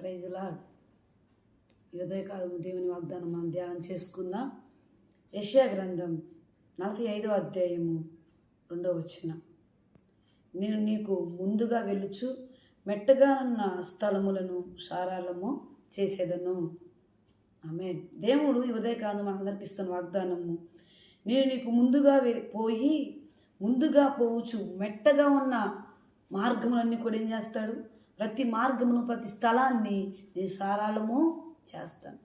ప్రైజ్లా ఉదయకాలం దేవుని వాగ్దానం మనం ధ్యానం చేసుకుందాం. యెషయా గ్రంథం నలభై ఐదవ అధ్యాయము రెండవ వచ్చిన నేను నీకు ముందుగా వెళ్ళుచు మెట్టగా ఉన్న స్థలములను సారాలము చేసేదను. ఆమె దేవుడు ఈ ఉదయకాలం మనందరికి ఇస్తున్న వాగ్దానము. నేను నీకు ముందుగా పోయి ముందుగా పోవచ్చు మెట్టగా ఉన్న మార్గములన్నీ కూడా ఏం చేస్తాడు? ప్రతి మార్గమును ప్రతి స్థలాన్ని నేను సారాళము చేస్తాను.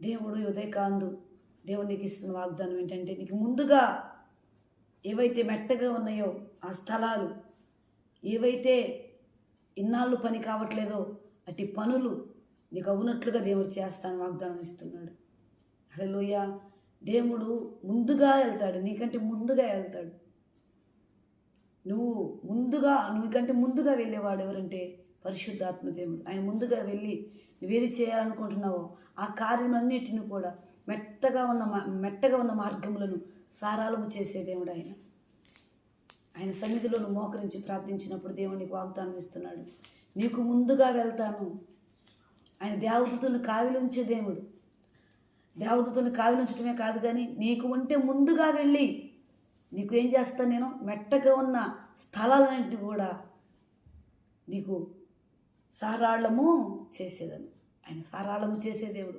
దేవుడు ఉదయకాందు దేవుడు నీకు ఇస్తున్న వాగ్దానం ఏంటంటే నీకు ముందుగా ఏవైతే మెట్టగా ఉన్నాయో ఆ స్థలాలు ఏవైతే ఇన్నాళ్ళు పని కావట్లేదో అట్టి పనులు నీకు అవునట్లుగా దేవుడు చేస్తాను వాగ్దానం ఇస్తున్నాడు. హలోయ దేవుడు ముందుగా వెళ్తాడు నీకంటే ముందుగా వెళ్తాడు. నువ్వు ముందుగా నీకంటే ముందుగా వెళ్ళేవాడు ఎవరంటే పరిశుద్ధాత్మ దేవుడు. ఆయన ముందుగా వెళ్ళి నువ్వేది చేయాలనుకుంటున్నావో ఆ కార్యమన్నిటిని కూడా మెత్తగా ఉన్న మెత్తగా ఉన్న మార్గములను సారాలము చేసే దేవుడు ఆయన. ఆయన సన్నిధిలో నువ్వు మోకరించి ప్రార్థించినప్పుడు దేవునికి వాగ్దానం ఇస్తున్నాడు. నీకు ముందుగా వెళ్తాను. ఆయన దేవదూతులను కావిలించే దేవుడు. దేవదూతులను కావిలించడమే కాదు కానీ నీకు ఉంటే ముందుగా వెళ్ళి నీకు ఏం చేస్తాను నేను? మెట్టగా ఉన్న స్థలాలన్నింటినీ కూడా నీకు సారాళము చేసేదని ఆయన సారాళము చేసే దేవుడు.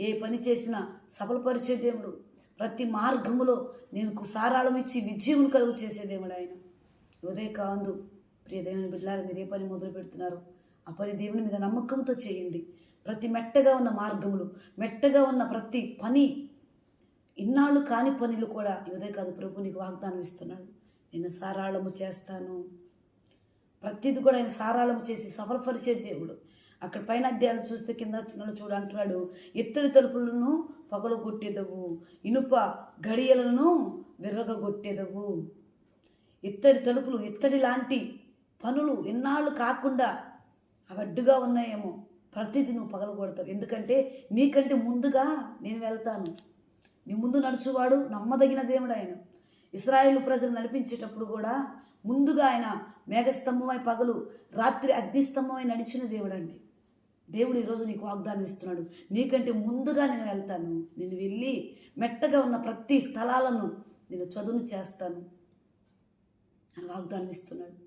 ఏ పని చేసినా సఫలపరిచే దేవుడు. ప్రతి మార్గములో నేను సారాళం ఇచ్చి విజయం కలుగు చేసే దేవుడు ఆయన. ఉదయ కాందు ప్రియ దేవుని బిడ్డలారా మీరు ఏ పని మొదలు పెడుతున్నారు? ఆ పని దేవుని మీద నమ్మకంతో చేయండి. ప్రతి మెట్టగా ఉన్న మార్గములు మెట్టగా ఉన్న ప్రతి పని ఇన్నాళ్ళు కాని పనులు కూడా ఈ కాదు ప్రభు నీకు వాగ్దానం ఇస్తున్నాడు. నేను సారాళము చేస్తాను. ప్రతిది కూడా ఆయన సారాళము చేసి సఫలపరిచే దేవుడు. అక్కడ పైన అధ్యాయాలు చూస్తే కింద వచ్చిన చూడు అంటున్నాడు ఇత్తడి తలుపులను పగలగొట్టేదవు ఇనుప గడియలను విర్రగొట్టేదవు ఇత్తడి తలుపులు ఇత్తడి లాంటి పనులు ఎన్నాళ్ళు కాకుండా అవడ్డుగా అడ్డుగా ఉన్నాయేమో ప్రతిదీ నువ్వు పగలగొడతావు. ఎందుకంటే నీకంటే ముందుగా నేను వెళ్తాను. నీ ముందు నడుచువాడు నమ్మదగిన దేవుడు ఆయన. ఇస్రాయేల్ ప్రజలు నడిపించేటప్పుడు కూడా ముందుగా ఆయన మేఘస్తంభమై పగలు రాత్రి అగ్నిస్తంభమై నడిచిన దేవుడండి. దేవుడు ఈరోజు నీకు వాగ్దానం ఇస్తున్నాడు. నీకంటే ముందుగా నేను వెళ్తాను. నేను వెళ్ళి మెట్టగా ఉన్న ప్రతి స్థలాలను నేను చదువును చేస్తాను అని వాగ్దానం ఇస్తున్నాడు.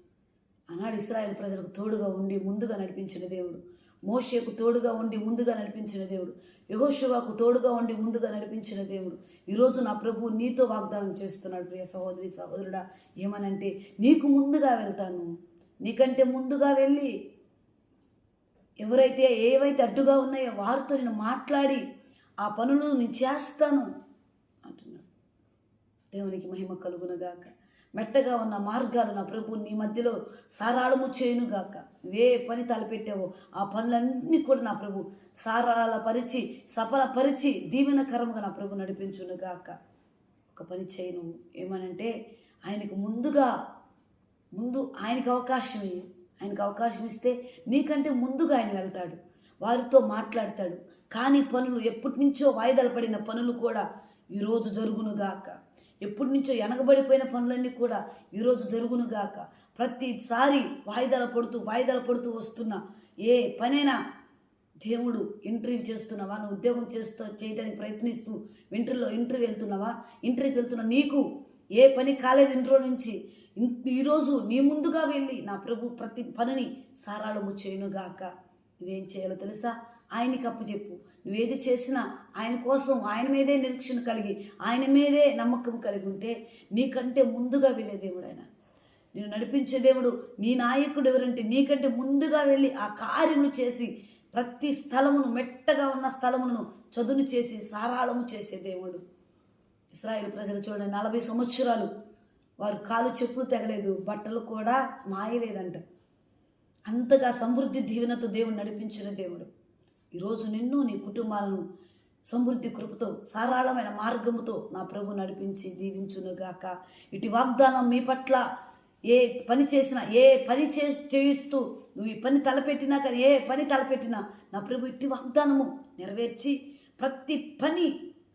ఆనాడు ఇస్రాయేల్ ప్రజలకు తోడుగా ఉండి ముందుగా నడిపించిన దేవుడు. మోషేకు తోడుగా ఉండి ముందుగా నడిపించిన దేవుడు. యహోశివాకు తోడుగా ఉండి ముందుగా నడిపించిన దేవుడు. ఈరోజు నా ప్రభు నీతో వాగ్దానం చేస్తున్నాడు ప్రియ సహోదరి సహోదరుడా. ఏమనంటే నీకు ముందుగా వెళ్తాను. నీకంటే ముందుగా వెళ్ళి ఎవరైతే ఏవైతే అడ్డుగా ఉన్నాయో వారితో నేను మాట్లాడి ఆ పనులు నేను చేస్తాను అంటున్నాడు. దేవునికి మహిమ కలుగునగాక. మెట్టగా ఉన్న మార్గాలు నా ప్రభు నీ మధ్యలో సారాళము చేయునుగాక. ఏ పని తలపెట్టావో. ఆ పనులన్నీ కూడా నా ప్రభు సారాల పరిచి సఫల పరిచి దీవెనకరంగా నా ప్రభు నడిపించునుగాక. ఒక పని చేయి నువ్వు. ఏమనంటే ఆయనకు ముందుగా ముందు ఆయనకు అవకాశం ఇయ్యి. ఆయనకు అవకాశం ఇస్తే నీకంటే ముందుగా ఆయన వెళ్తాడు. వారితో మాట్లాడతాడు. కానీ పనులు ఎప్పటి నుంచో వాయిదాలు పడిన పనులు కూడా ఈరోజు జరుగునుగాక. ఎప్పటి నుంచో వెనకబడిపోయిన పనులన్నీ కూడా ఈరోజు జరుగునుగాక ప్రతిసారి వాయిదాలు పడుతూ వాయిదాలు పడుతూ వస్తున్న ఏ పనైనా దేవుడు ఇంటర్వ్యూ చేస్తున్నావా? నువ్వు ఉద్యోగం చేస్తూ చేయడానికి ప్రయత్నిస్తూ ఇంటర్లో ఇంటర్వ్యూ వెళ్తున్నావా? ఇంటర్వ్యూకి వెళ్తున్న నీకు ఏ పని కాలేదు ఇంట్లో నుంచి. ఈరోజు నీ ముందుగా వెళ్ళి నా ప్రభు ప్రతి పనిని సారాళము చేయనుగాక నువ్వేం చేయాలో తెలుసా? ఆయనకి అప్పచెప్పు నువ్వేది చేసినా ఆయన కోసం ఆయన మీదే నిరీక్షణ కలిగి ఆయన మీదే నమ్మకం కలిగి ఉంటే నీకంటే ముందుగా వెళ్ళే దేవుడు ఆయన. నేను నడిపించే దేవుడు నీ నాయకుడు ఎవరంటే నీకంటే ముందుగా వెళ్ళి ఆ కార్యములు చేసి ప్రతి స్థలమును మెట్టగా ఉన్న స్థలమును చదును చేసి సారాళము చేసే దేవుడు. ఇస్రాయేల్ ప్రజలు చూడండి నలభై సంవత్సరాలు వారు కాలు చెప్పులు తెగలేదు బట్టలు కూడా మాయలేదంట. అంతగా సమృద్ధి దీవెనతో దేవుడు నడిపించిన దేవుడు. ఈరోజు నిన్ను నీ కుటుంబాలను సమృద్ధి కృపతో సారాళమైన మార్గముతో నా ప్రభు నడిపించి దీవించునుగాక. ఇటు వాగ్దానం మీ పట్ల ఏ పని చేసినా ఏ పని చే చేయిస్తూ నువ్వు ఈ పని తలపెట్టినా కానీ ఏ పని తలపెట్టినా నా ప్రభు ఇట్టి వాగ్దానము నెరవేర్చి ప్రతి పని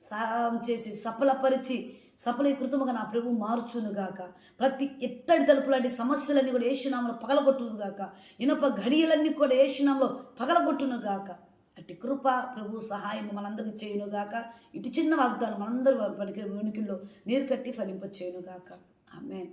సారం చేసి సఫలపరిచి సఫలీకృతముగా నా ప్రభు మార్చునుగాక. ప్రతి ఎత్తడి తలుపు లాంటి సమస్యలన్నీ కూడా ఏసునామలో పగలగొట్టునుగాక ఇనప ఘడియలన్నీ కూడా ఏసునామలో పగలగొట్టునుగాక. అట్టి కృప ప్రభు సహాయం మనందరికి చేయనుగాక. ఇటు చిన్న వాగ్దానం మనందరూ పడికి మునికిల్లో నీరు కట్టి ఫలింప చేయునుగాక ఆమెన్.